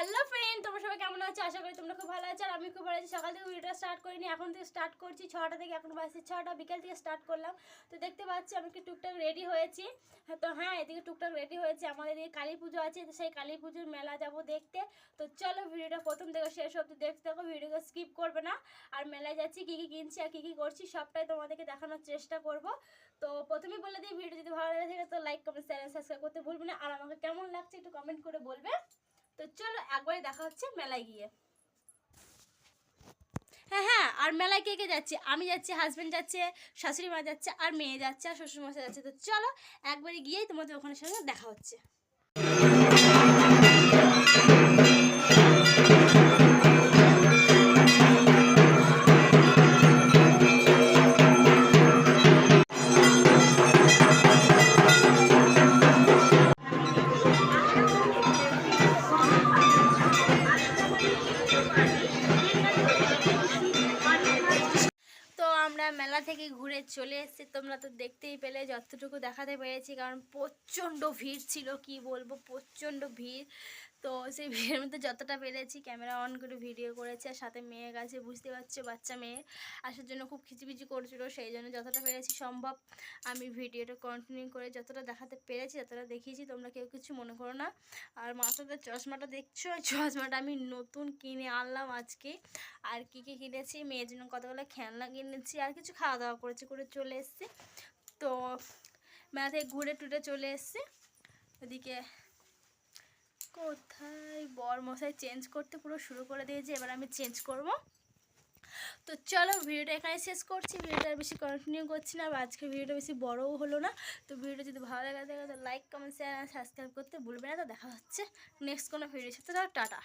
Hello friend তোমরা সবাই কেমন আছো? আশা করি তোমরা খুব ভালো আছো আর আমি খুব ভালো আছি। সকাল থেকে ভিডিওটা স্টার্ট করিনি এখন থেকে স্টার্ট করছি। ছটা থেকে এখন বাসে ছটা বিকেল থেকে স্টার্ট করলাম। তো দেখতে পাচ্ছি আমি কি টুকটাক রেডি হয়েছি। হ্যাঁ, তো হ্যাঁ এদিকে টুকটাক রেডি হয়েছে। আমাদের এদিকে কালী পুজো আছে তো সেই কালী পুজোর মেলা যাব দেখতে। তো চলো ভিডিওটা প্রথম থেকে শেষ অবধি দেখতে থাকো ভিডিওকে স্কিপ করবে না। আর মেলায় যাচ্ছি কী কী কিনছি আর কী কী করছি সবটাই তোমাদেরকে দেখানোর চেষ্টা করব। তো প্রথমেই বলে দিই ভিডিও যদি ভালো লাগে থাকে তো লাইক কমেন্ট চ্যানেল সাবস্ক্রাইব করতে ভুলবে না। আর আমাকে কেমন লাগছে একটু কমেন্ট করে বলবে। তো চলো একবারে দেখা হচ্ছে মেলায় গিয়ে। হ্যাঁ হ্যাঁ আর মেলায় কে কে যাচ্ছে? আমি যাচ্ছি হাজব্যান্ড যাচ্ছে, শাশুড়ি মা যাচ্ছে, আর মেয়ে যাচ্ছে, আর শ্বশুরমশাই যাচ্ছে। তো চলো একবারে গিয়েই তোমাদের ওখানে সঙ্গে দেখা হচ্ছে। আমরা থেকে ঘুরে চলে এসেছি। তোমরা তো দেখতেই পেলে যতটুকু দেখাতে পেরেছি, কারণ প্রচণ্ড ভিড় ছিল, কি বলব, প্রচণ্ড ভিড়। তো সেই ভিড়ের মধ্যে যতটা পেরেছি, ক্যামেরা অন করে ভিডিও করেছি আর সাথে মেয়ে গেছে, বুঝতে পারছ, বাচ্চা মেয়ে। আসার জন্য খুব খিচিবিচি করছিল, সেই জন্য যতটা পেরেছি সম্ভব আমি ভিডিওটা কন্টিনিউ করে যতটা দেখাতে পেরেছি যতটা দেখিয়েছি। তোমরা কেউ কিছু মনে করো না। আর মাথাতে চশমাটা দেখছ? চশমাটা আমি নতুন কিনে আনলাম আজকে। আর কি কি কিনেছি? মেয়ের জন্য কতগুলো খেলনা কিনেছি? আর কিছু খাওয়া দাওয়া করেছি, করে চলে এসেছি। তো মেলা থেকে ঘুরে টুরে চলে এসেছি। ওদিকে কোথায়? বর মশাই চেঞ্জ করতে পুরো শুরু করে দিয়েছে, এবার আমি চেঞ্জ করব। তো চলো ভিডিওটা এখানে শেষ করছি। ভিডিওটা বেশি কন্টিনিউ করছি না আজকে ভিডিওটা বেশি বড়ও হলো না। তো ভিডিওটা যদি ভালো লাগে থাকে তো লাইক কমেন্ট শেয়ার সাবস্ক্রাইব করতে ভুলবে না। তো দেখা হচ্ছে নেক্সট কোনো ভিডিওর সাথে। টাটা।